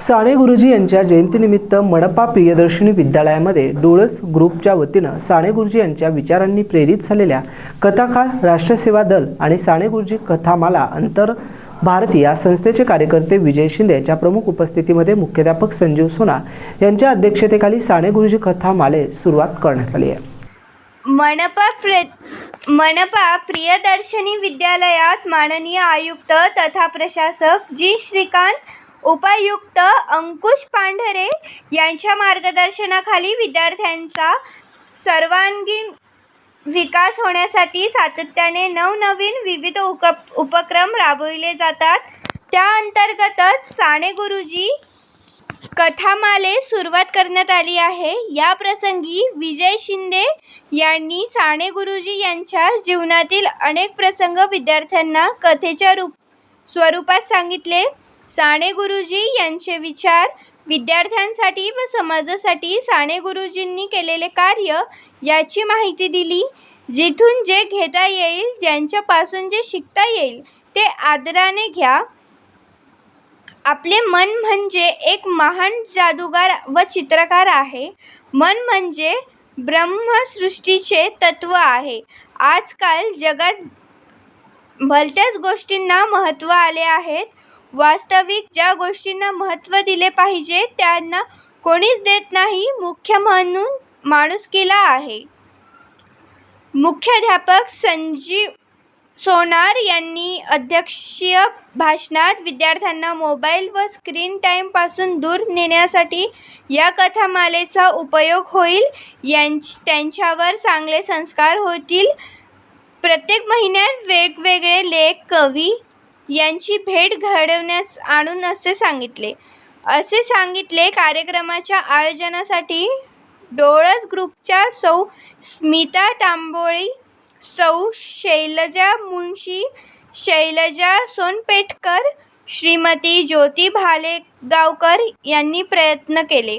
साने गुरुजी यांच्या जयंतीनिमित्त मडपा प्रियदर्शिनी विद्यालयामध्ये डोळस ग्रुपच्या वतीनं साने गुरुजी यांच्या विचारांनी प्रेरित झालेल्या कथाकार राष्ट्रसेवा दल आणि साने गुरुजी कथामाला अंतर भारती या संस्थेचे कार्यकर्ते विजय शिंदे यांच्या प्रमुख उपस्थितीमध्ये मुख्याध्यापक संजीव सोना यांच्या अध्यक्षतेखाली साने गुरुजी कथामाले सुरुवात करण्यात आली आहे. मनपा प्र मनपा प्रियदर्शनी विद्यालयात माननीय आयुक्त तथा प्रशासक जी श्रीकांत उपायुक्त अंकुश पांढरे यांच्या मार्गदर्शनाखाली विद्यार्थ्यांचा सर्वांगीण विकास होण्यासाठी सातत्याने नवनवीन विविध उक उपक्रम राबविले जातात. त्या अंतर्गतच साने गुरुजी कथामाले सुरुवात करण्यात आली आहे. या प्रसंगी विजय शिंदे यांनी साने गुरुजी यांच्या जीवनातील अनेक प्रसंग विद्यार्थ्यांना कथेच्या रूप स्वरूपात सांगितले. साने गुरुजी यांचे विचार विद्यार्थ्यांसाठी व समाजासाठी साने गुरुजींनी केलेले कार्य याची माहिती दिली. जिथून जे घेता येईल ज्यांच्यापासून जे शिकता येईल ते आदराने घ्या. आपले मन म्हणजे एक महान जादूगार व चित्रकार आहे. मन म्हणजे ब्रह्मसृष्टीचे तत्व आहे. आजकाल जगात भलत्याच गोष्टींना महत्त्व आले आहेत. वास्तविक ज्या गोष्टींना महत्त्व दिले पाहिजे त्यांना कोणीच देत नाही मुख्य म्हणून माणुसकीला आहे. मुख्याध्यापक संजीव सोनार यांनी अध्यक्षीय भाषणात विद्यार्थ्यांना मोबाईल व स्क्रीन टाईमपासून दूर नेण्यासाठी या कथामालेचा उपयोग होईल यांच त्यांच्यावर चांगले संस्कार होतील. प्रत्येक महिन्यात वेगवेगळे लेख कवी यांची भेट घडवण्यास आणून असे सांगितले. असे सांगितले कार्यक्रमाच्या आयोजनासाठी डोळस ग्रुपच्या सौ स्मिता तांबोळी सौ शैलजा मुंशी शैलजा सोनपेठकर श्रीमती ज्योती भालेगावकर यांनी प्रयत्न केले.